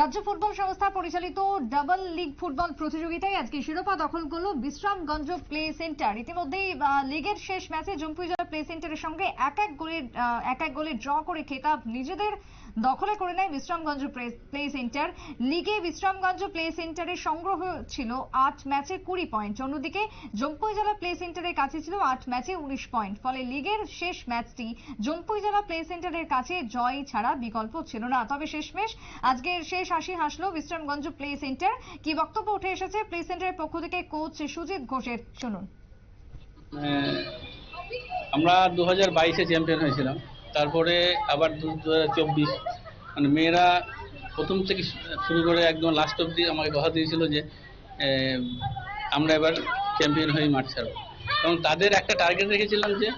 রাজ্য ফুটবল সংস্থা পরিচালিত ডাবল লিগ ফুটবল প্রতিযোগিতায় আজকে শিরোপা দখল করল বিশ্রামগঞ্জ প্লে সেন্টার। ইতিমধ্যেই লিগের শেষ ম্যাচে জম্পুইজলা প্লে সেন্টারের সঙ্গে এক এক আহ, এক এক গোলে ড্র করে খেতাব নিজেদের দখলে করে নেয় বিশ্রামগঞ্জ প্লে সেন্টার। লিগে বিশ্রামগঞ্জ প্লে সেন্টারের সংগ্রহ ছিল আট ম্যাচে কুড়ি পয়েন্ট। অন্যদিকে জম্পুই জেলা প্লে সেন্টারের কাছে ছিল আট ম্যাচে উনিশ পয়েন্ট। ফলে লিগের শেষ ম্যাচটি জম্পুই জেলা প্লে সেন্টারের কাছে জয় ছাড়া বিকল্প ছিল না। তবে শেষমেশ আজকের শেষ হাসি হাসলো বিশ্রামগঞ্জ প্লে সেন্টার। কি বক্তব্য উঠে এসেছে প্লে সেন্টারের পক্ষ থেকে কোচ সুজিত ঘোষের? শুনুন। আমরা দু হাজার বাইশে চ্যাম্পিয়ন হয়েছিলাম। তারপরে আবার দু চব্বিশ। মানে মেয়েরা প্রথম থেকে শুরু করে একদম লাস্ট অবধি আমাকে কথা দিয়েছিল যে আমরা এবার চ্যাম্পিয়ন হয়ে মাঠ ছাড়বো। এবং তাদের একটা টার্গেট রেখেছিলাম যে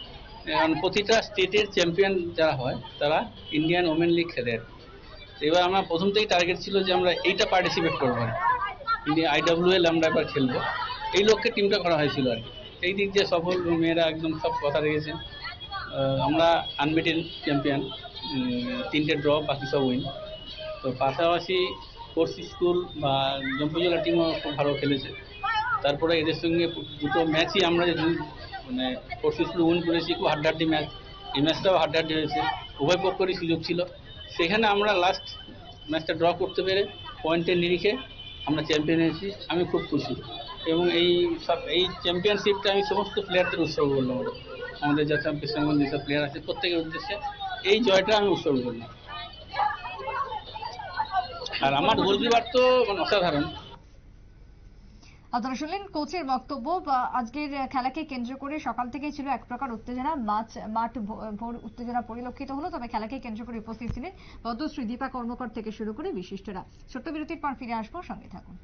মানে প্রতিটা স্টেটের চ্যাম্পিয়ন যারা হয়, তারা ইন্ডিয়ান ওমেন লিগ খেলে এবার আমরা প্রথম থেকেই টার্গেট ছিল যে আমরা এইটা পার্টিসিপেট করব আর ইন্ডিয়া আইডাব্লিউএল আমরা একবার খেলব। এই লক্ষ্যে টিমটা করা হয়েছিল আর কি। এই দিক দিয়ে সফল মেয়েরা একদম সব কথা রেখেছে আহ, আমরা আনবিটেন চ্যাম্পিয়ন তিনটে ড্র বাকি সব উইন তো পাশাপাশি কোর্স স্কুল বা জম্পু জম্পুজলা টিমও খুব ভালো খেলেছে। তারপরে এদের সঙ্গে দুটো ম্যাচই আমরা যে মানে কোর্স স্কুল উইন করেছি খুব হাড্ডাহাড্ডি ম্যাচ এই ম্যাচটাও হাড্ডাহাড্ডি হয়েছে। উভয় পক্ষেরই সুযোগ ছিল। সেখানে আমরা লাস্ট ম্যাচটা ড্র করতে পেরে পয়েন্টের নিরিখে আমরা চ্যাম্পিয়ন হয়েছি। আমি খুব খুশি। এবং এই সব, এই চ্যাম্পিয়নশিপটা আমি সমস্ত প্লেয়ারদের উৎসর্গ করলাম। আমাদের আমাদের যা বিশ্রামগঞ্জ যেসব প্লেয়ার আছে, প্রত্যেকের উদ্দেশ্যে এই জয়টা আমি উৎসর্গ করলাম। আর আমার গোলকিপার তো মানে অসাধারণ। আপনারা শুনলেন কোচের বক্তব্য আজকের খেলাকে কেন্দ্র করে সকাল থেকেই ছিল এক প্রকার উত্তেজনা। মাঠ মাঠ ভোর উত্তেজনা পরিলক্ষিত হলো, তবে খেলাকে কেন্দ্র করে উপস্থিত ছিলেন পদ্মশ্রী দীপা কর্মকর থেকে শুরু করে বিশিষ্টরা। ছোট্ট বিরতির পর ফিরে আসব, সঙ্গে থাকুন।